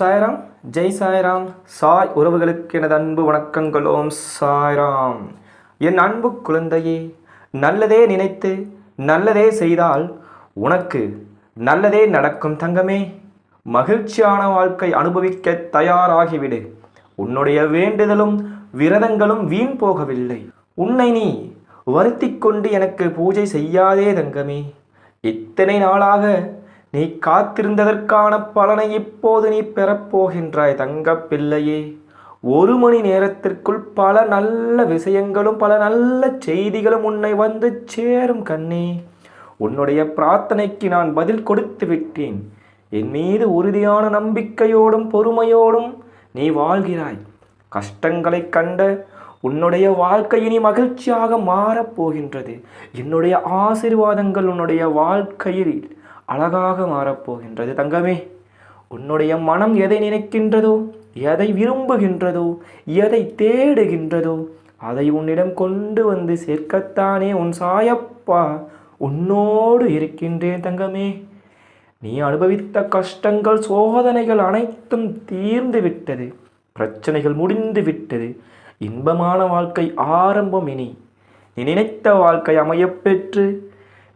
சாய்ராம். ஜெய் சாய்ராம். சாய் உறவுகளுக்கு எனது அன்பு வணக்கங்கள். ஓம் சாய்ராம். என் அன்பு குழந்தையே நல்லதே நினைத்து நல்லதே செய்தால் உனக்கு நல்லதே நடக்கும் தங்கமே. மகிழ்ச்சியான வாழ்க்கை அனுபவிக்க தயாராகிவிடு. உன்னுடைய வேண்டுதலும் விரதங்களும் வீண் போகவில்லை. உன்னை நீ வருத்தி கொண்டு எனக்கு பூஜை செய்யாதே தங்கமே. இத்தனை நாளாக நீ காத்திருந்ததற்கான பலனை இப்போது நீ பெறப்போகின்றாய் தங்கப்பிள்ளையே ஒரு மணி நேரத்திற்குள் பல நல்ல விஷயங்களும் பல நல்ல செய்திகளும் உன்னை வந்து சேரும் கண்ணே. உன்னுடைய பிரார்த்தனைக்கு நான் பதில் கொடுத்து விட்டேன். என் மீது உறுதியான நம்பிக்கையோடும் பொறுமையோடும் நீ வாழ்கிறாய். கஷ்டங்களைக் கண்ட உன்னுடைய வாழ்க்கை இனி மகிழ்ச்சியாக மாறப்போகின்றது என்னுடைய ஆசீர்வாதங்கள் உன்னுடைய வாழ்க்கையில் அழகாக மாறப்போகின்றது. தங்கமே உன்னுடைய மனம் எதை நினைக்கின்றதோ எதை விரும்புகின்றதோ எதை தேடுகின்றதோ அதை உன்னிடம் கொண்டு வந்து சேர்க்கத்தானே உன் சாயப்பா உன்னோடு இருக்கின்றேன் தங்கமே. நீ அனுபவித்த கஷ்டங்கள் சோதனைகள் அனைத்தும் தீர்ந்து விட்டது. பிரச்சனைகள் முடிந்து விட்டது. இன்பமான வாழ்க்கை ஆரம்பம் இனி. நீ நினைத்த வாழ்க்கை அமையப்பெற்று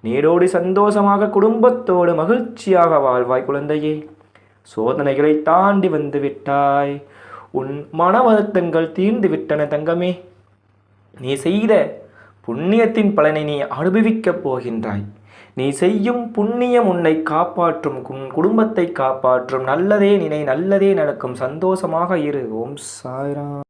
நீடோடி சந்தோஷமாக குடும்பத்தோடு மகிழ்ச்சியாக வாழ்வாய் குழந்தையே. சோதனைகளை தாண்டி வந்து விட்டாய். உன் மன வருத்தங்கள் தீர்ந்து விட்டன தங்கமே. நீ செய்த புண்ணியத்தின் பலனை நீ அனுபவிக்கப் போகின்றாய். நீ செய்யும் புண்ணியம் உன்னை காப்பாற்றும் உன் குடும்பத்தை காப்பாற்றும். நல்லதே நினை நல்லதே நடக்கும். சந்தோஷமாக இரு. ஓம் சாய்ராம்.